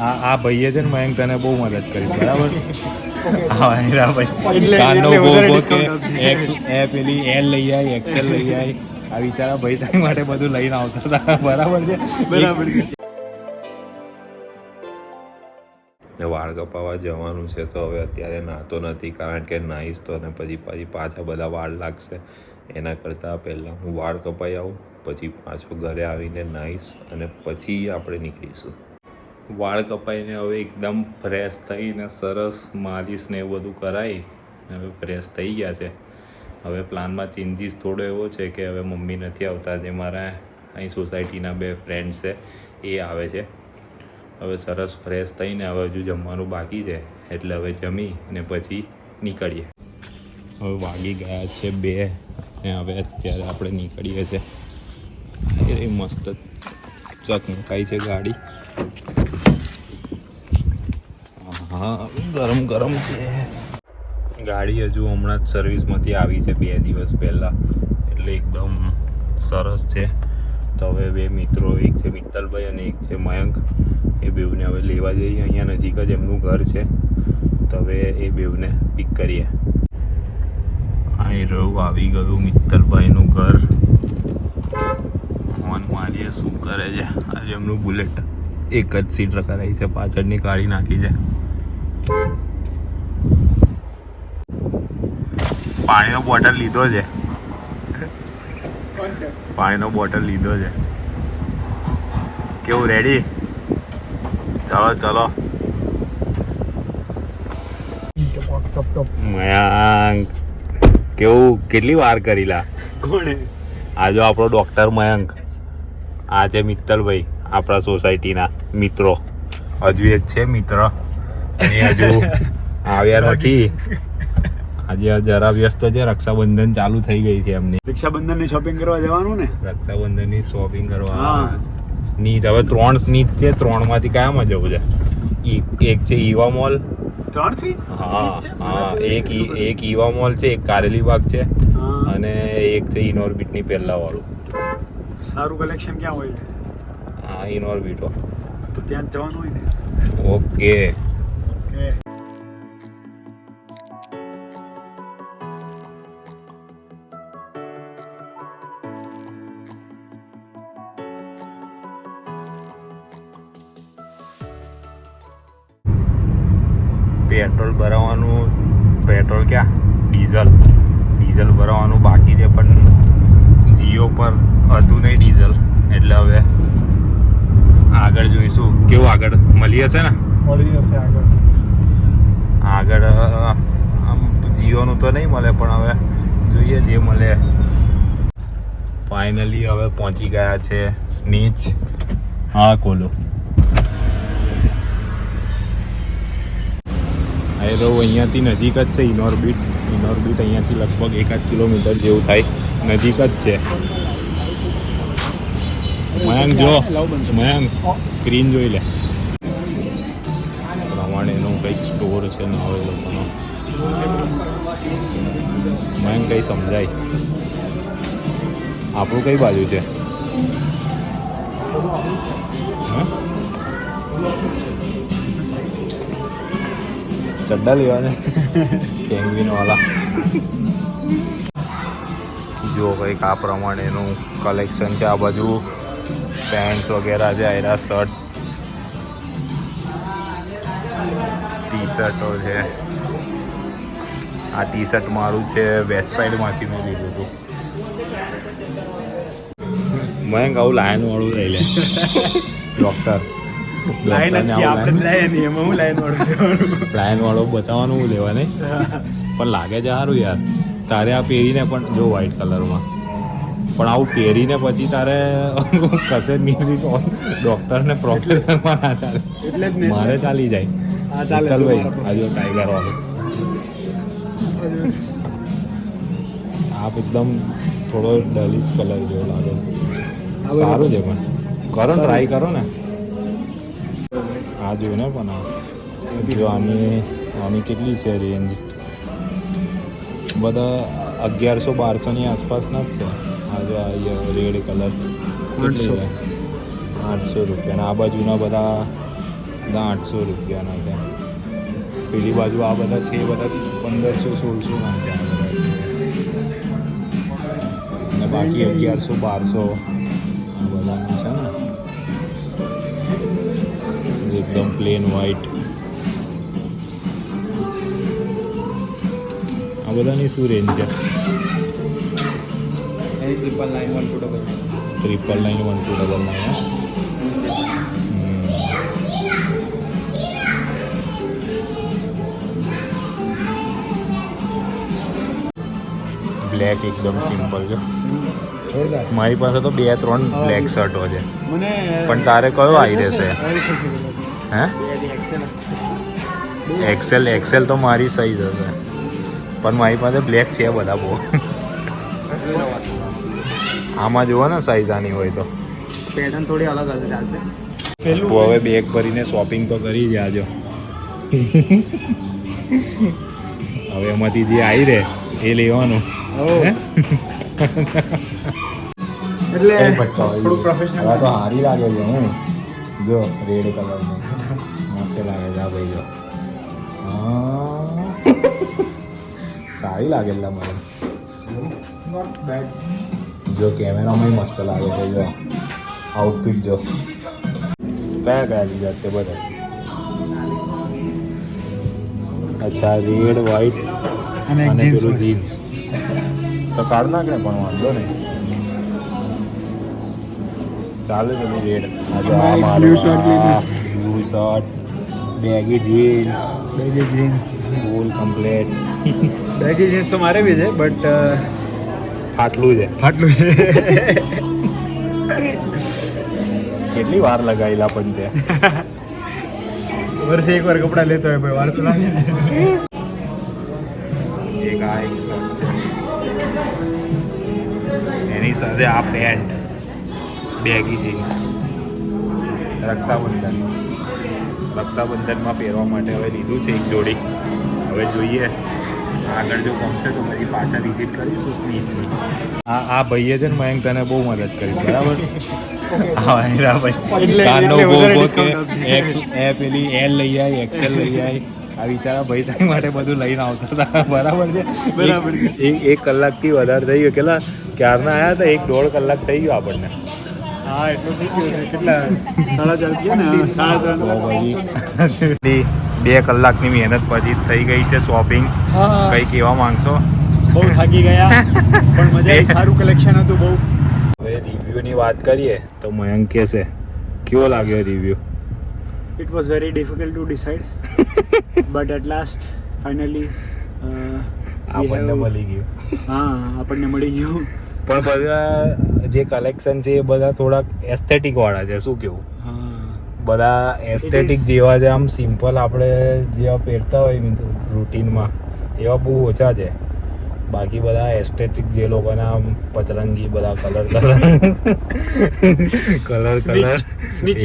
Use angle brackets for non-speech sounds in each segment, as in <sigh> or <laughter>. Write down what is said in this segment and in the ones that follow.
આ આ ભાઈએ છે ને મયંક તને બહુ મદદ કરી બરાબર? હા હીરા ભાઈ. એટલે- બહુ બહુ discount કે આપશે. એક્સ- એ પેલી એલ લઈ આવી એક્સેલ લઈ આવી આ બિચારા ભાઈ તારી માટે બધું લઈને આવતા હતા. બરાબર છે? બરાબર છે. ને વાળ કપાવવા જવાનું છે તો હવે અત્યારે નાતો નથી કારણ કે નાહીશ તો ને પછી પછી પાછા બધા વાળ લાગશે. એના કરતાં પહેલાં હું વાળ કપાઈ આવું પછી પાછો ઘરે આવીને નાહીશ અને પછી આપણે નીકળીશું. વાળ કપાઈને હવે એકદમ ફ્રેશ થઈને સરસ માલિશ ને એવું બધું કરાવી હવે ફ્રેશ થઈ ગયા છે. હવે પ્લાનમાં ચેન્જીસ થોડો એવો છે કે હવે મમ્મી નથી આવતા, જે મારા અહીં સોસાયટીના બે ફ્રેન્ડ છે, એ આવે છે. હવે સરસ ફ્રેશ થઈને હવે હજુ જમવાનું બાકી છે, એટલે હવે જમી ને પછી નીકળીએ. હવે વાગી ગયા છે બે ને હવે અત્યારે આપણે નીકળીએ છીએ. એ મસ્ત ચકમકાઈ છે ગાડી. હા ગરમ ગરમ છે. ગાડી હજુ હમણાં જ સર્વિસમાંથી આવી છે બે દિવસ પહેલાં. એટલે એકદમ સરસ છે. તો હવે બે મિત્રો, એક છે મિત્તલભાઈ અને એક છે મયંક. એ બેઉને હવે લેવા જઈએ. અહીંયા નજીક જ એમનું ઘર છે. તો હવે એ બેઉને પિક કરીએ. હા એ રહ્યું, આવી ગયું મિત્તલભાઈનું ઘર. ફોન મારીએ, શું કરે છે? આજે એમનું બુલેટ એક જ સીટ કરાવી છે. પાછળની કાઢી નાખી છે. પાણીનો બોટલ લીધો છે. પાણીનો બોટલ લીધો છે. કેવું રેડી ચલો ચલો. મયંક. કેવું કેટલી વાર કરીલા? કોણે? આ આપણો ડોક્ટર મયંક. આ છે મિત્તલભાઈ આપણા સોસાયટીના મિત્રો. હજુ એક છે મિત્ર. અને હજુ આવ્યા નથી. <laughs> આજે જરા વ્યસ્ત છે રક્ષાબંધન ચાલુ થઈ ગઈ છે એમની. રક્ષાબંધનની શોપિંગ કરવા જવાનું ને? રક્ષાબંધનની શોપિંગ કરવા. સ્નીચ હવે ત્રણ સ્નીચ છે ત્રણમાંથી કયામાં જવું છે? એક છે ઈવા મોલ. ત્રણ હા હા એક ઈ- એક ઈવા મોલ છે એક કારેલી બાગ છે અને એક છે ઇનોર્બિટની પહેલા વાળું સારું કલેક્શન ક્યાં હોય? હા ઇનોર્બિટો તો ત્યાં જવાનું હોય ને? ઓકે. પેટ્રોલ ભરાવાનું પેટ્રોલ ક્યાં? ડીઝલ. ડીઝલ ભરાવાનું બાકી છે પણ જીઓ પર હતું નહીં ડીઝલ. એટલે હવે આગળ જોઈશું. કેવું આગળ? મળી હશે ને? મળી જશે આગળ. આગળ આમ જીઓનું તો નહીં મળે પણ હવે જોઈએ જે મળે. ફાઇનલી હવે પહોંચી ગયા છે સ્નીચ. હા ખોલો. તો અહીંયાથી નજીક જ છે ઇનોર્બિટ ઇનોર્બિટ અહીંયાથી લગભગ એકાદ કિલોમીટર જેવું થાય. નજીક જ છે. મયંક જો, મયંક, સ્ક્રીન જોઈ લે. પ્રમાણે એનો કંઈક સ્ટોર છે નવો હોય લોકોનો. મયંક કંઈ સમજાય. આપણું કઈ બાજુ છે? ચડ્ડા લેવા છે પેંગ્વિન વાળા જુઓ કંઈક આ પ્રમાણેનું કલેક્શન છે આ બાજુ. પેન્ટ્સ વગેરે છે આયરા શર્ટ્સ ટી શર્ટો છે. આ ટી શર્ટ મારું છે વેસ્ટ સાઈડમાંથી મેં લીધું હતું મયંક આવું લાયન વાળું લઈ લે. <laughs> ડોક્ટર લાઈન જ આપણે લાઈન એમાં હું લાઈન વાળો લાઈન વાળો બતાવવાનું હું લેવા નહીં. પણ લાગે છે સારું યાર. તારે આ પહેરીને પણ જો વ્હાઈટ કલરમાં પણ આવું પહેરીને પછી તારે <laughs> કશે નીકળી તો ડોક્ટરને પ્રોફેસરમાં ના ચાલે. એટલે જ મારે ચાલી જાય. ચાલે ભાઈ આજે ટાઈગર વાળો. આપ એકદમ થોડો ડલીસ કલર જેવો લાગે. સારું છે પણ. કરો ને ટ્રાય કરો ને. આ જોયું ને પણ જો આની આની કેટલી છે રેન્જ બધા અગિયારસો બારસોની આસપાસના જ છે. આ જો આ રેડ કલર આઠસો. આઠસો રૂપિયાના આ બાજુના બધા બધા આઠસો રૂપિયાના છે. પેલી બાજુ આ બધા છે બધા પંદરસો સોળસો ના છે આ બધા. બાકી અગિયારસો બારસો. એકદમ પ્લેન વ્હાઈટ આ બધાની શું રેન્જ છે? Triple nine one two double triple nine one two double nine black એકદમ સિમ્પલ છે. મારી પાસે તો બે ત્રણ બ્લેક શર્ટો છે. પણ તારે કયો આવી રહેશે? હે? એક્સેલ એક્સેલ તો મારી સાઈઝ હશે. પણ મારી પાસે બ્લેક છે બધા બહુ. આમાં જુઓ ને સાઈઝ આની હોય તો. પેટર્ન થોડી અલગ હશે ચાલશે તું હવે બેગ ભરીને શોપિંગ તો કરી જ આજો. હવે એમાંથી જે આવી રહે એ લેવાનું. એટલે થોડું પ્રોફેશનલ હવે તો હારી લાગે છે હું. જો રેડ કલરનો મસ્ત લાગે છે આ ભાઈ જો. સારી લાગે એટલે મને નોટ બેડ જો કેમેરામાં મસ્ત લાગે છે જો. આઉટફિટ જો. કયા કયા લીધા તે બધા અચ્છા રેડ વ્હાઈટ અને. જીન્સ તો કાઢ નાખે પણ વાંધો નહીં. ચાલે છે રેડ. બ્લુ છે. Blue shirt baggy jeans baggy jeans full complete baggy jeans તો મારે બી છે બટ ફાટલું છે. ફાટલું છે. કેટલી વાર લગાવેલા પણ તે. વર્ષે એક વાર કપડા લેતો હોય ભાઈ વાર લાગે એક આ એક શર્ટ છે. એની સાથે આ પેન્ટ બેગી જીન્સ. રક્ષાબંધન. રક્ષાબંધનમાં પહેરવા માટે હવે લીધું છે એક જોડી. હવે જોઈએ. આગળ જો ગમશે તો પછી પાછા વિઝિટ કરીશું સ્નીચની આ આ ભાઈએ છે ને મયંક તને બહુ મદદ કરી બરાબર? <laughs> હા ભાઈ. એટલે- બહુ બહુ કે એક- એ પેલી એલ લઈ આવી એક્સેલ લઈ આવી આ બિચારા ભાઈ તારી માટે બધું લઈને આવતા હતા. બરાબર છે? બરાબર એક એક કલાકથી વધારે થઈ ગયો. કેટલા? ક્યારના આવ્યા હતા? એક દોઢ કલાક થઈ ગયો આપણને. હા એટલું થઈ ગયું છે. કેટલા સાડા ચાર થયા ને? સાડા તો ત્રણ બે કલાકની મહેનત પછી થઈ ગઈ છે શોપિંગ કઈ કહેવા માંગશો? બહુ થાકી ગયા પણ મજા આવી. સારું કલેક્શન હતું બહુ. હવે રિવ્યૂની વાત કરીએ તો મયંક કહેશે કેવો લાગ્યો review it was very difficult to decide but at last finally આપણને મળી ગયું. હા આપણને મળી ગયું. પણ બધા જે કલેક્શન છે એ બધા થોડાક એસ્થેટિક વાળા છે શું કેવું? બધા એસ્થેટિક જેવા છે આમ સિમ્પલ આપણે જેવા પહેરતા હોય મીન્સ રૂટીનમાં એવા બહુ ઓછા છે. બાકી બધા એસ્થેટિક જે લોકોના આમ પચરંગી બધા કલર કલર કલર કલર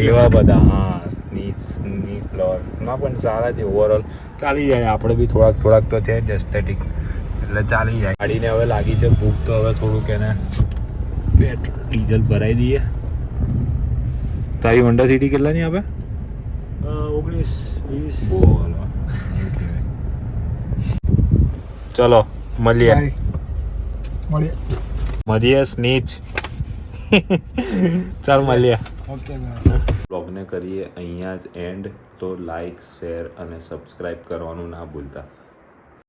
એવા બધા હા સ્નીચ સ્નીચ ના પણ સારા છે ઓવરઓલ ચાલી જાય આપણે બી થોડાક થોડાક તો છે જ એસ્થેટિક એટલે ચાલી જાય. ગાડીને હવે લાગી છે ભૂખ તો હવે થોડુંક એને પેટ્રોલ ડીઝલ ભરાઈ દઈએ. તારી હોન્ડા સિટી કેટલાની આપે? ઓગણીસ વીસ. <laughs> ચલો મળીએ. મળીએ. મળીએ સ્નીચ. <laughs> ચાલ મળીએ. ઓકે બ્લોગને કરીએ અહીંયા જ એન્ડ તો લાઈક શેર અને સબસ્ક્રાઈબ કરવાનું ના ભૂલતા.